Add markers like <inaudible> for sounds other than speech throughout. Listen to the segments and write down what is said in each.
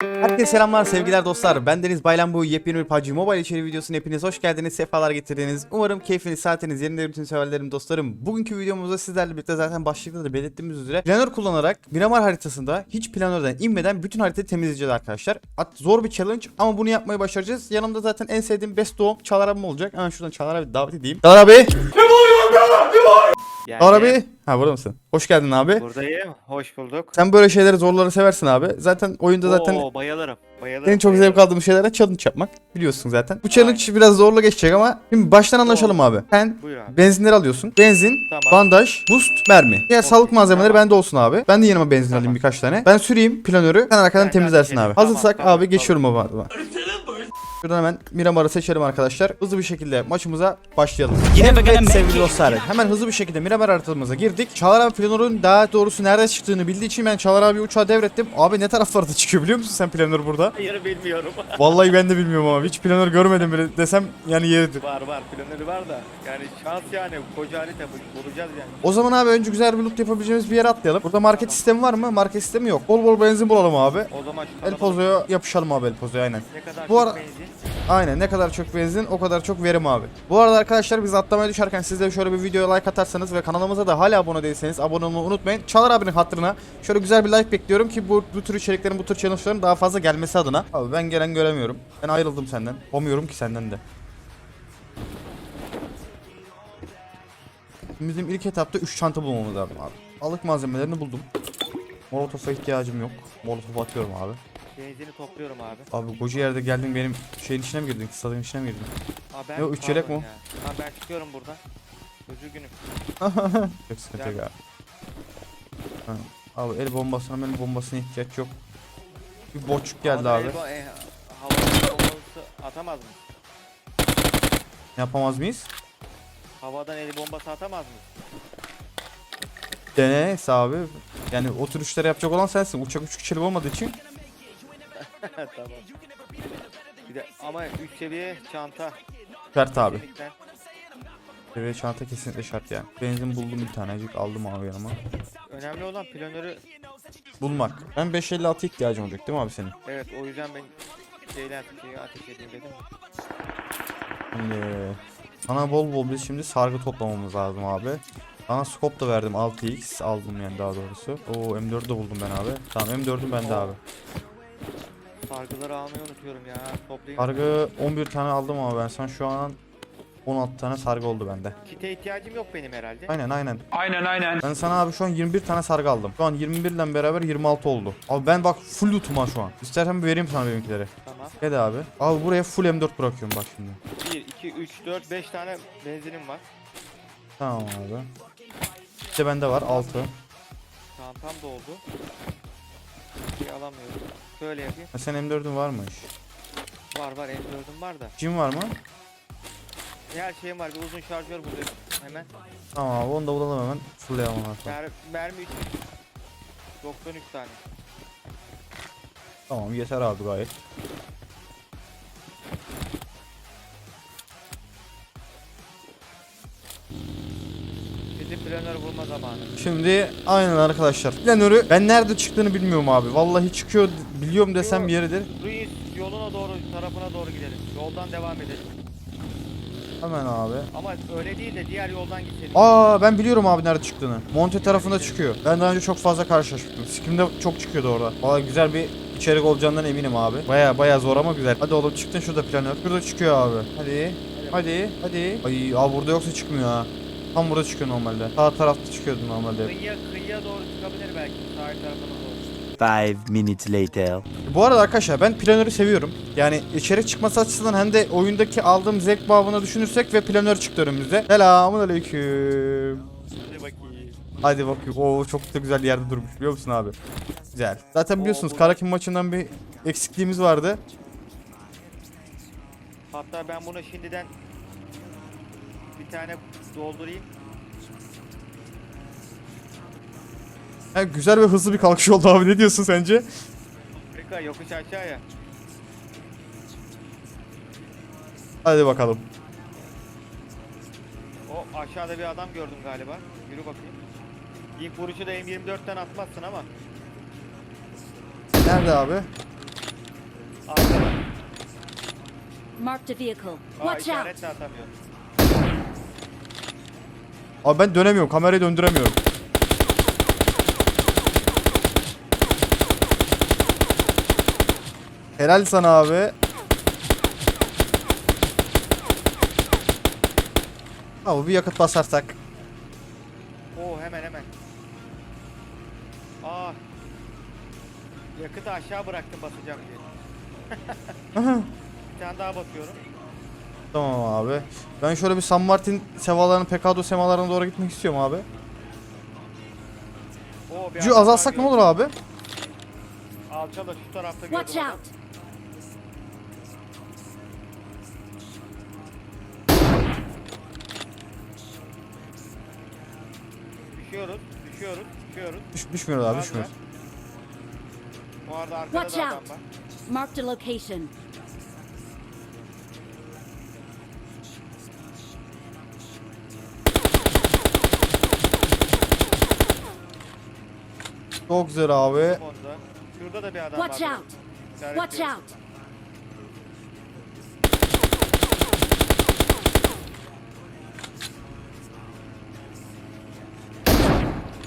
you Herkese selamlar sevgiler dostlar. Ben Deniz Baylan bu yepyeni bir PUBG Mobile içeri videosuna hepiniz hoş geldiniz. Sefalar getirdiniz. Umarım keyfiniz, saatiniz yerinde bütün severlerim, dostlarım. Bugünkü videomuzda sizlerle birlikte zaten başlıkta da belirttiğimiz üzere planör kullanarak Miramar haritasında hiç planörden inmeden bütün haritayı temizleyeceğiz arkadaşlar. At zor bir challenge ama bunu yapmayı başaracağız. Yanımda zaten en sevdiğim best doğum Çağlar abim olacak. Hemen şuradan Çağlar abi davet edeyim. Çağlar abi. Yani Çağlar abi. Ha burada mısın? Hoş geldin abi. Buradayım. Hoş bulduk. Sen böyle şeyleri zorları seversin abi. Zaten oyunda zaten Oo, bayılırım. Bayılırım. En çok zevk bayılırım. aldığım şeylere challenge yapmak. Biliyorsun zaten. Bu challenge biraz zorlu geçecek ama şimdi baştan anlaşalım abi. Sen Buyur abi. benzinleri alıyorsun. Benzin, Tamam. bandaj, boost, mermi. Diğer Okey, sağlık malzemeleri tamam. bende olsun abi. Ben de yanıma benzin Tamam. alayım birkaç tane. Ben süreyim planörü. Sen arkadan Ben temizlersin de abi. tamam, Hazırsak tamam, abi tamam. geçiyorum o adıma. Şuradan hemen Miramar'ı seçelim arkadaşlar. Hızlı bir şekilde maçımıza başlayalım. Evet sevgili dostlar. Hemen hızlı bir şekilde Miramar haritamıza girdik. Çağlar abi planörün daha doğrusu nerede çıktığını bildiği için ben Çağlar abi uçağı devrettim. Abi ne taraflarda çıkıyor biliyor musun sen planör burada? Hayır bilmiyorum. <laughs> Vallahi ben de bilmiyorum ama hiç planör görmedim bile desem yani yeridir. var var. Planörü var da. Yani şans yani. Koca harita bu- bulacağız yani. O zaman abi önce güzel bir loot yapabileceğimiz bir yere atlayalım. Burada market sistemi var mı? Market sistemi yok. Bol bol benzin bulalım abi. O zaman şu El kalabalık- Pozo'ya yapışalım abi El Pozo'ya aynen. Ne kadar Bu çok ara- benzin. Aynen ne kadar çok benzin o kadar çok verim abi. Bu arada arkadaşlar biz atlamaya düşerken siz de şöyle bir videoya like atarsanız ve kanalımıza da hala abone değilseniz abone olmayı unutmayın. Çalar abinin hatırına şöyle güzel bir like bekliyorum ki bu, bu tür içeriklerin bu tür challenge'ların daha fazla gelmesi adına. Abi ben gelen göremiyorum. Ben ayrıldım senden. Olmuyorum ki senden de. Bizim ilk etapta 3 çanta bulmamız lazım abi. Alık malzemelerini buldum. Molotof'a ihtiyacım yok. Molotof atıyorum abi. Benzini topluyorum abi. Abi koca yerde geldin benim şeyin içine mi girdin? Stadın içine mi girdin? Aa, ben, Yo, üç yelek pardon mi ya. Aa, ben çıkıyorum buradan. Üzgünüm. Çok <laughs> sıkıntı yok abi. Ha, Abi el bombasına el bombasına ihtiyaç yok. Bir boçluk geldi abi. el bo- e, havada bombası atamaz mı? Yapamaz mıyız? Havadan el bombası atamaz mı? Dene abi. Yani o tür işleri yapacak olan sensin. Uçak üç kişilik olmadığı için. <laughs> tamam. Bir de ama 3 seviye çanta. Şart abi. Kesinlikle. Seviye çanta kesinlikle şart yani. Benzin buldum bir tanecik aldım abi yanıma. Önemli olan planörü Bulmak. Ben 556 ihtiyacım olacak değil mi abi senin? evet o yüzden ben şeyler şeyi ateş edeyim dedim. Şimdi sana bol bol biz şimdi sargı toplamamız lazım abi. Sana scope da verdim 6x aldım yani daha doğrusu. Oo M4 de buldum ben abi. Tamam M4'üm bende abi. Sargıları almayı unutuyorum ya. Toplayayım. Sargı 11 tane aldım ama ben sana şu an 16 tane sargı oldu bende. Kite ihtiyacım yok benim herhalde. Aynen aynen. Aynen aynen. Ben sana abi şu an 21 tane sargı aldım. Şu an 21 ile beraber 26 oldu. Abi ben bak full lootum şu an. İstersen bir vereyim sana benimkileri. Tamam. Gel abi. Abi buraya full M4 bırakıyorum bak şimdi. 1, 2, 3, 4, 5 tane benzinim var. Tamam abi. İşte bende var 6. Çantam doldu. Bir şey alamıyorum. Şöyle yapayım. Ha, sen M4'ün varmış. Var var M4'üm var da. Cim var mı? Her şeyim var. Bir uzun şarjör buluyorum. Hemen. Tamam abi onu da bulalım hemen. Ondan sonra. Mer mermi 3. 93 tane. Tamam yeter abi gayet. Planör bulma zamanı. Şimdi aynen arkadaşlar. Planörü ben nerede çıktığını bilmiyorum abi. Vallahi çıkıyor biliyorum desem yeridir. Ruiz yoluna doğru tarafına doğru gidelim. Yoldan devam edelim. Hemen abi. Ama öyle değil de diğer yoldan gidelim. Aa ben biliyorum abi nerede çıktığını. Monte tarafında çıkıyor. Ben daha önce çok fazla karşılaştım. Skim'de çok çıkıyordu orada. Valla güzel bir içerik olacağından eminim abi. Baya baya zor ama güzel. Hadi oğlum çıktın şurada planör. Şurada çıkıyor abi. Hadi. Hadi. Hadi. Ay abi burada yoksa çıkmıyor ha. Tam burada çıkıyor normalde. Sağ tarafta çıkıyordu normalde. Kıyıya, kıyıya doğru çıkabilir belki. Sahil tarafına doğru. Five minutes later. Bu arada arkadaşlar ben planörü seviyorum. Yani içerik çıkması açısından hem de oyundaki aldığım zevk babını düşünürsek ve planör çıktı önümüzde. Selamun aleyküm. Hadi bakayım. Hadi bakayım. Oo çok da güzel yerde durmuş biliyor musun abi? Güzel. Zaten biliyorsunuz Karakin maçından bir eksikliğimiz vardı. Hatta ben bunu şimdiden bir tane doldurayım. Ha, güzel ve hızlı bir kalkış oldu abi. Ne diyorsun sence? Harika yokuş aşağıya. Hadi bakalım. O aşağıda bir adam gördüm galiba. Yürü bakayım. İlk vuruşu da M24'ten atmazsın ama. Nerede abi? Arkada. Marked a vehicle. Aa Watch out! Abi ben dönemiyorum. Kamerayı döndüremiyorum. Helal sana abi. Abi bir yakıt basarsak. Oo hemen hemen. Aa. Yakıtı aşağı bıraktım basacağım diye. Bir tane daha bakıyorum. Tamam abi. Ben şöyle bir San Martin sevalarının Pekado semalarına doğru gitmek istiyorum abi. Oo bir azaltsak daha ne olur abi? Alçala şu tarafta Watch gördüm out! Düşüyoruz, düşüyoruz. Düş, düşmüyoruz abi mı? Bu arada arkada Watch da adam out. var. Marked a location. Çok güzel abi. Onda. Şurada da bir adam Watch var. out! İşaretliyorum. Watch out!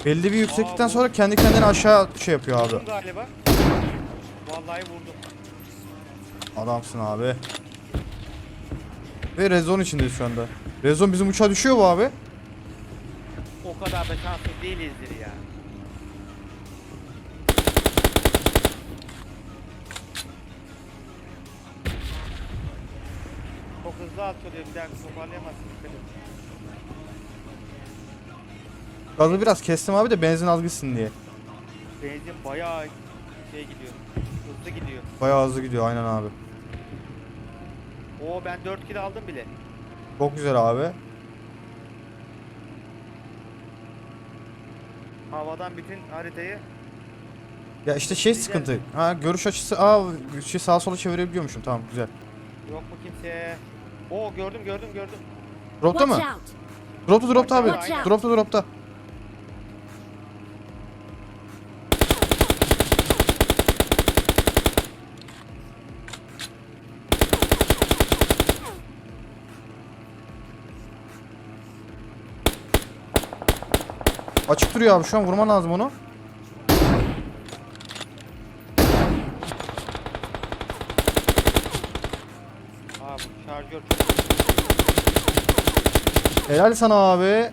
Belli bir yükseklikten Aa, sonra kendi kendine aşağı şey yapıyor abi. Galiba. Vallahi vurdum. Adamsın abi. Ve rezon içindeyiz şu anda. Rezon bizim uçağa düşüyor bu abi. O kadar da şanslı değilizdir ya. Çok hızlı atıyor bir daha toparlayamazsın. Gazı biraz kestim abi de benzin az gitsin diye. Benzin bayağı şey gidiyor. Hızlı gidiyor. Bayağı hızlı gidiyor aynen abi. Oo ben 4 kilo aldım bile. Çok güzel abi. Havadan bütün haritayı Ya işte şey Güzel. sıkıntı. Ha görüş açısı aa şey sağa sola çevirebiliyormuşum. Tamam güzel. yok mu kimse? Oo gördüm gördüm gördüm. Dropta Watch mı? out! Dropta dropta abi. Watch out. Dropta dropta. Açık duruyor abi şu an vurman lazım onu. Aa bu şarjör çok Helal sana abi.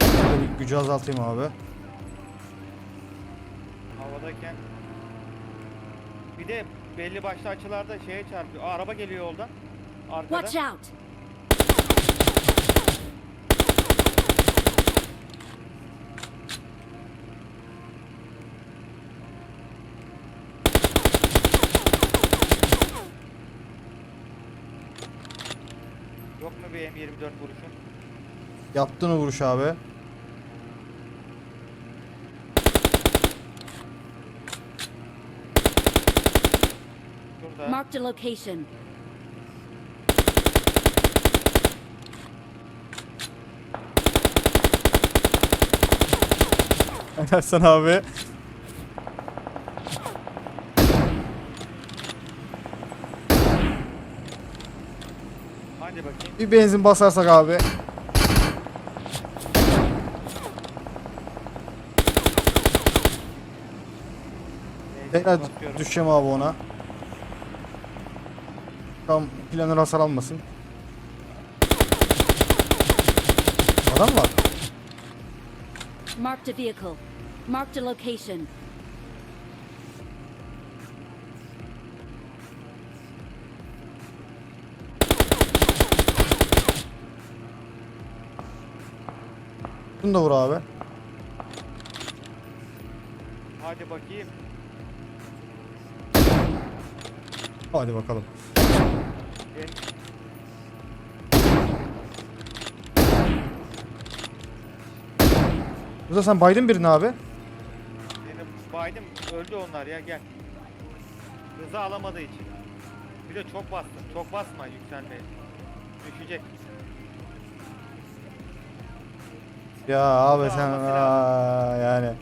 Şöyle bir gücü azaltayım abi. havadayken. Bir de belli başlı açılarda şeye çarpıyor. Aa, araba geliyor yoldan. Arkada. Watch out! Yok mu bir M24 vuruşun? Yaptın o vuruş abi. Şurada. Marked a location. Sana abi. Hadi bakayım. Bir benzin basarsak abi. Neyse, Tekrar düşeceğim abi ona. Tam planör hasar almasın. Adam var. Marked a vehicle. Marked a location. Bunu da vur abi. Hadi bakayım. Hadi bakalım. Ben, Burada sen baydın birini abi. benim baydım öldü onlar ya gel. Hızı alamadığı için. Bir de çok bastım. Çok basma yükselmeye. Düşecek. Ya abi sen alması aa, yani.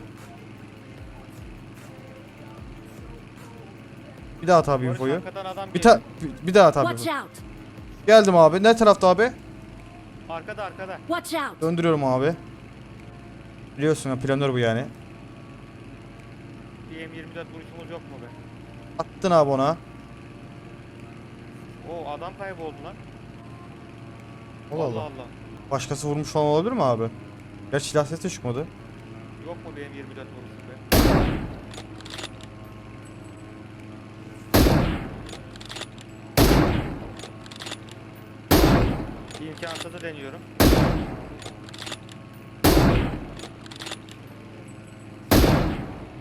Bir daha at abi Barış infoyu. arkadan adam Bir, geliyor. ta bir, bir daha at abi. Watch out! Geldim abi. Ne tarafta abi? Arkada arkada. Watch out! Döndürüyorum abi. Biliyorsun ya planör bu yani. Bir M24 vuruşumuz yok mu be? Attın abi ona. Oo adam kayboldu lan. Allah Allah Allah. Başkası vurmuş falan olabilir mi abi? Gerçi silah sesi de çıkmadı. Yok mu benim 24 vuruşum be? İmkansızı deniyorum.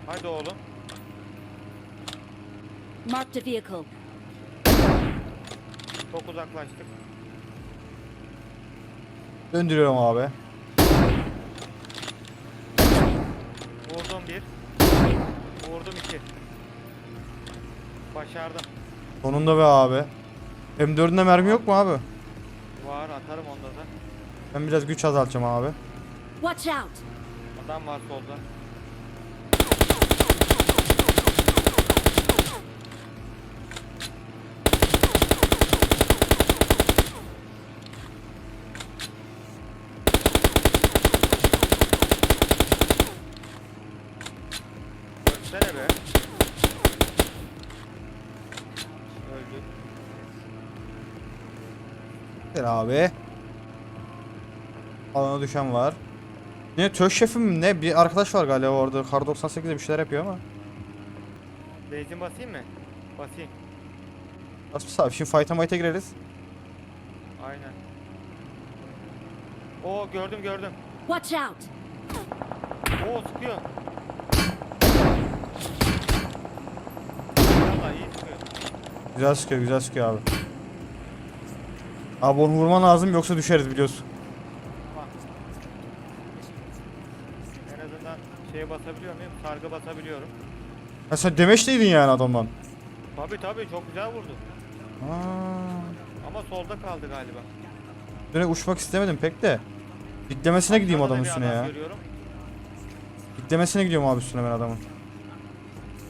Haydi oğlum. Marked a vehicle. Çok uzaklaştık. Döndürüyorum abi. Vurdum bir. Vurdum iki. Başardım. Sonunda be abi. M4'ünde mermi yok mu abi? Var atarım onda da. Ben biraz güç azaltacağım abi. Watch out! Adam var solda. Ölsene be. Öldü. Gel abi. Alana düşen var. Ne töş şefim ne? Bir arkadaş var galiba orada. Kar 98'de bir şeyler yapıyor ama. Benzin basayım mı? Basayım. Nasıl abi? Şimdi fight'a might'a gireriz. Aynen. Oo gördüm gördüm. Watch out! Oo sıkıyor. Valla iyi sıkıyor. Güzel sıkıyor, güzel sıkıyor abi. Abi onu vurman lazım yoksa düşeriz biliyorsun. En azından şeye basabiliyor muyum? Sargı basabiliyorum. Ha sen demeçteydin yani adamdan. Tabi tabi çok güzel vurdu. Ama solda kaldı galiba. Üstüne uçmak istemedim pek de. Diklemesine gideyim adamın üstüne adam ya. Görüyorum. Diklemesine gidiyorum abi üstüne ben adamın.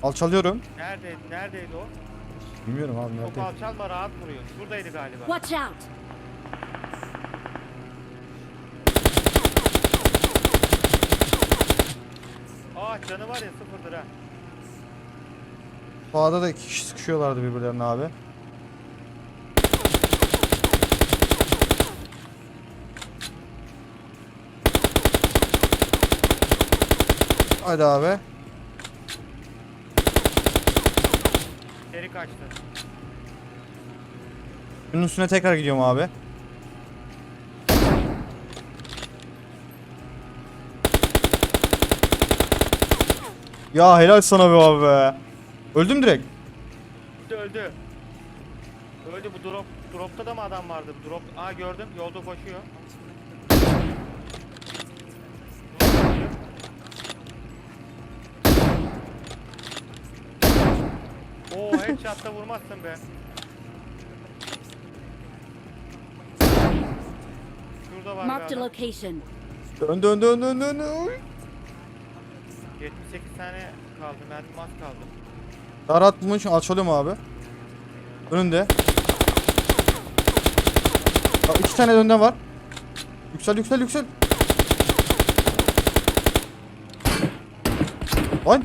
Alçalıyorum. Neredeydi? Neredeydi o? Bilmiyorum abi Çok nerede. alçalma rahat vuruyor. Şuradaydı galiba. Watch out! Aa canı var ya sıfırdır ha. Sağda da iki kişi sıkışıyorlardı birbirlerine abi. Hadi abi. Geri kaçtı. Bunun üstüne tekrar gidiyorum abi. Ya helal sana be abi be. Öldüm direkt. Öldü öldü. Öldü bu drop. Dropta da mı adam vardı? Drop. Aa gördüm. Yolda koşuyor. Oo headshot'ta vurmazsın be. Şurada var Marked a adam. location. Dön dön dön dön dön. Oy. 78 tane kaldı. Mermim az kaldı. Bulmak için alçalıyorum abi. Önünde. Ya iki tane önden var. Yüksel yüksel yüksel. Lan.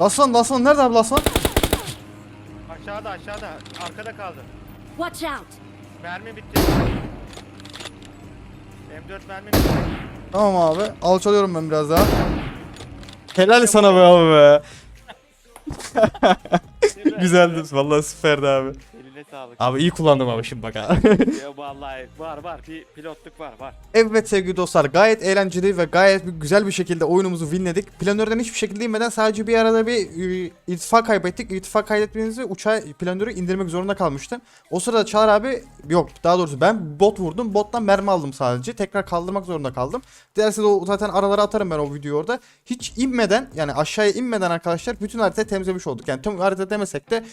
Laslan Laslan nerede abi Laslan? Aşağıda aşağıda. Arkada kaldı. Watch out! Mermi bitti. M4 mermi bitti. Tamam abi. Alçalıyorum ben biraz daha. Helal sana be abi be. <laughs> Güzeldi. Vallahi süperdi abi. Eline sağlık. Abi iyi kullandım ama şimdi bak ha. <laughs> ya vallahi var var bir pilotluk var var. evet sevgili dostlar gayet eğlenceli ve gayet bir- güzel bir şekilde oyunumuzu winledik. Planörden hiçbir şekilde inmeden sadece bir arada bir e, irtifa kaybettik. İrtifa kaybettiğimizde uçağı planörü indirmek zorunda kalmıştım. O sırada Çağrı abi yok daha doğrusu ben bot vurdum. Bottan mermi aldım sadece. Tekrar kaldırmak zorunda kaldım. Dilerse de o zaten aralara atarım ben o videoyu orada. Hiç inmeden yani aşağıya inmeden arkadaşlar bütün haritayı temizlemiş olduk. Yani tüm harita demesek de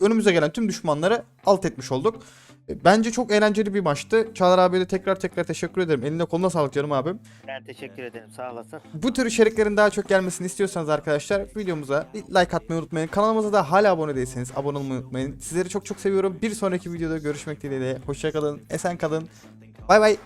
önümüze gelen tüm düşmanları alt etmiş olduk. E, Bence çok eğlenceli bir maçtı. Çağlar abiye de tekrar tekrar teşekkür ederim. Eline koluna sağlık canım abim. Ben teşekkür ederim sağ olasın. Bu tür içeriklerin daha çok gelmesini istiyorsanız arkadaşlar videomuza like atmayı unutmayın. Kanalımıza da hala abone değilseniz abone olmayı unutmayın. Sizleri çok çok seviyorum. Bir sonraki videoda görüşmek dileğiyle. Hoşçakalın, esen kalın. Bay bay.